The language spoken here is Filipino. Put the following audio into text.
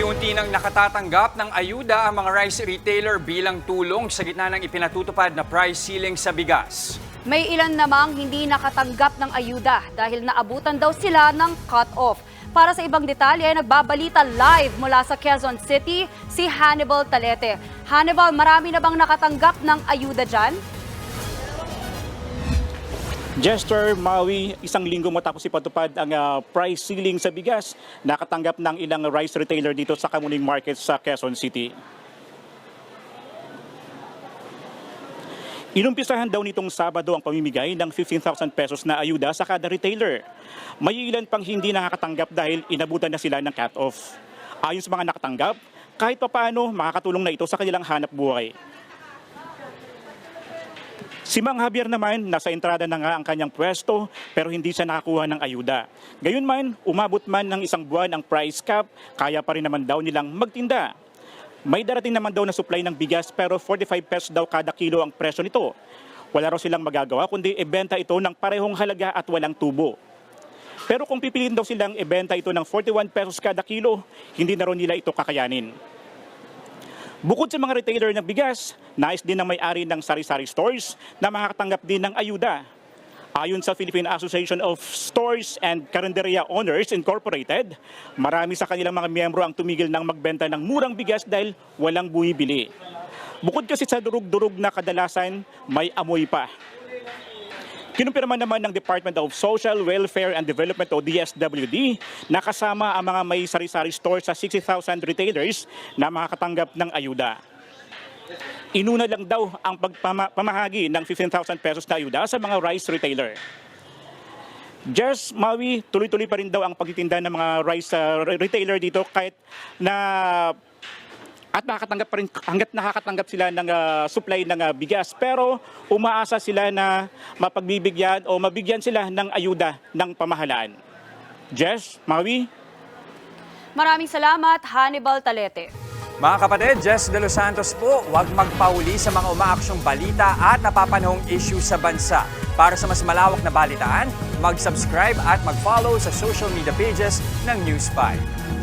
Unti-unti nang nakatatanggap ng ayuda ang mga rice retailer bilang tulong sa gitna ng ipinatutupad na price ceiling sa bigas. May ilan namang hindi nakatanggap ng ayuda dahil naabutan daw sila ng cut-off. Para sa ibang detalye, nagbabalita live mula sa Quezon City si Hannibal Talete. Hannibal, marami na bang nakatanggap ng ayuda dyan? Jester Maui, isang linggo matapos ipatupad ang ah, price ceiling sa bigas, nakatanggap ng ilang rice retailer dito sa Kamuning Market sa Quezon City. Inumpisahan daw nitong Sabado ang pamimigay ng 15,000 pesos na ayuda sa kada retailer. May ilan pang hindi nakakatanggap dahil inabutan na sila ng cut-off. Ayon sa mga nakatanggap, kahit papaano makakatulong na ito sa kanilang hanap buhay. Si Mang Javier naman, nasa entrada na nga ang kanyang pwesto pero hindi siya nakakuha ng ayuda. Gayunman, umabot man ng isang buwan ang price cap, kaya pa rin naman daw nilang magtinda. May darating naman daw na supply ng bigas pero 45 pesos daw kada kilo ang presyo nito. Wala raw silang magagawa kundi ibenta ito ng parehong halaga at walang tubo. Pero kung pipiliin daw silang ibenta ito ng 41 pesos kada kilo, hindi na raw nila ito kakayanin. Bukod sa mga retailer ng bigas, nais din ng may-ari ng sari-sari stores na makakatanggap din ng ayuda. Ayon sa Philippine Association of Stores and Carinderia Owners Incorporated, marami sa kanilang mga miyembro ang tumigil ng magbenta ng murang bigas dahil walang bumibili. Bukod kasi sa durug-durug na kadalasan, may amoy pa. Kinumpirma naman ng Department of Social Welfare and Development o DSWD na kasama ang mga may sari-sari store sa 60,000 retailers na makakatanggap ng ayuda. Inuna lang daw ang pagpamahagi ng 15,000 pesos na ayuda sa mga rice retailer. Jess Maui, tuloy-tuloy pa rin daw ang pagtitinda ng mga rice uh, retailer dito kahit na at nakakatanggap pa rin hanggat nakakatanggap sila ng ah, supply ng ah, bigas pero umaasa sila na mapagbibigyan o mabigyan sila ng ayuda ng pamahalaan. Jess, Maui, Maraming salamat, Hannibal Talete. Mga kapatid, Jess De Los Santos po, huwag magpauli sa mga umaaksyong balita at napapanahong issue sa bansa. Para sa mas malawak na balitaan, mag-subscribe at mag-follow sa social media pages ng News 5.